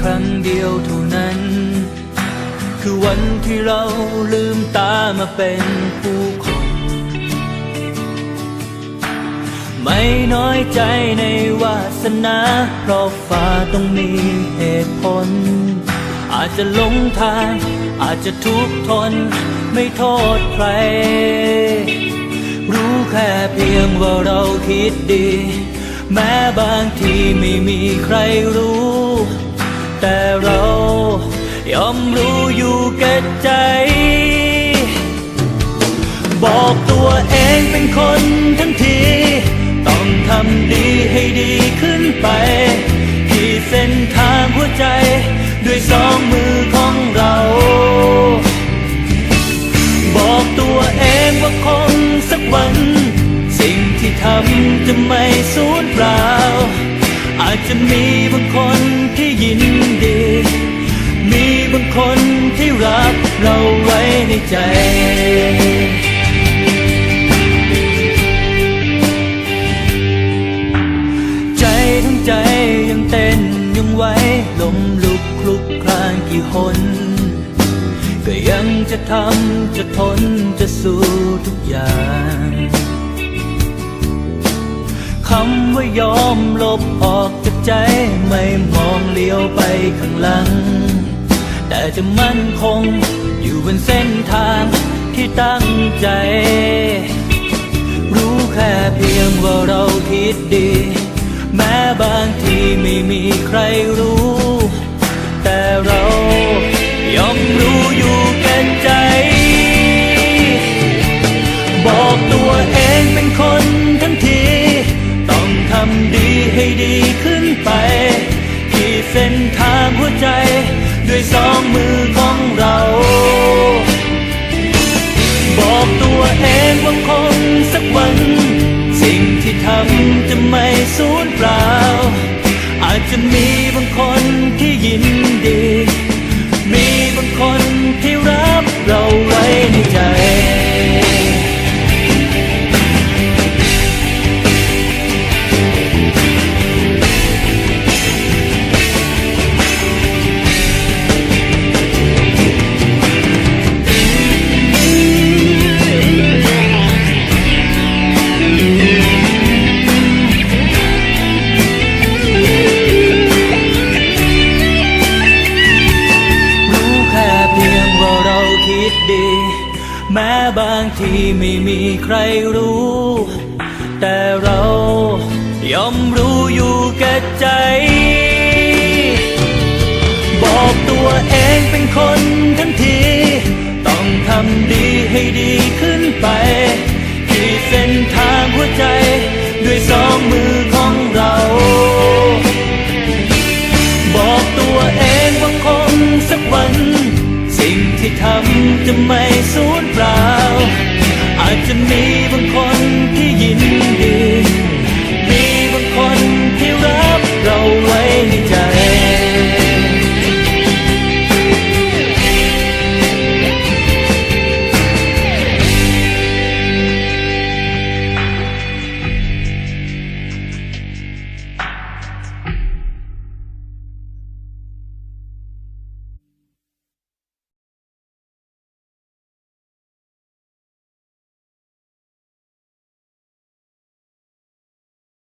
ครั้งเดียวเท่านั้น คือวันที่เราลืมตามาเป็นผู้คน ไม่น้อยใจในวาสนาเพราะฟ้าต้องมีเหตุผล อาจจะหลงทาง อาจจะทุกข์ทน ไม่โทษใคร รู้แค่เพียงว่าเราคิดดี แม้บางทีไม่มีใครรู้ แต่เรายอมรู้อยู่แก่ใจ บอกตัวเองเป็นคนทั้งที ต้องทำดีให้ดีขึ้นไป ที่เส้นทางหัวใจ ด้วยสองมือของเรา อาจจะมีบางคนที่ยินดี มีบางคนที่รักเราไว้ในใจใจทั้งใจยังเต้นยังไหวลมลุกคลุกคลานกี่หน ก็ยังจะทำจะทนจะสู้ทุกอย่าง ยอมลบออกจากใจ ไม่มองเลี้ยวไปข้างหลัง แต่จะมั่นคงอยู่บนเส้นทางที่ตั้งใจ รู้แค่เพียงว่าเราคิดดี แม้บางทีไม่มีใครรู้ แต่เรายอมรู้ เส้นทางหัวใจ ด้วยสองมือของเรา บอกตัวเองว่าคงสักวัน สิ่งที่ทำจะไม่สูญเปล่า อาจจะมีบางคนที่ยินดี ที่ไม่มีใครรู้ แต่เรายอมรู้อยู่แก่ใจ บอกตัวเองเป็นคนทันที ต้องทำดีให้ดีขึ้นไปขีดเส้นทางหัวใจ ด้วยสองมือของเรา บอกตัวเองว่าคงสักวัน สิ่งที่ทำจะไม่สู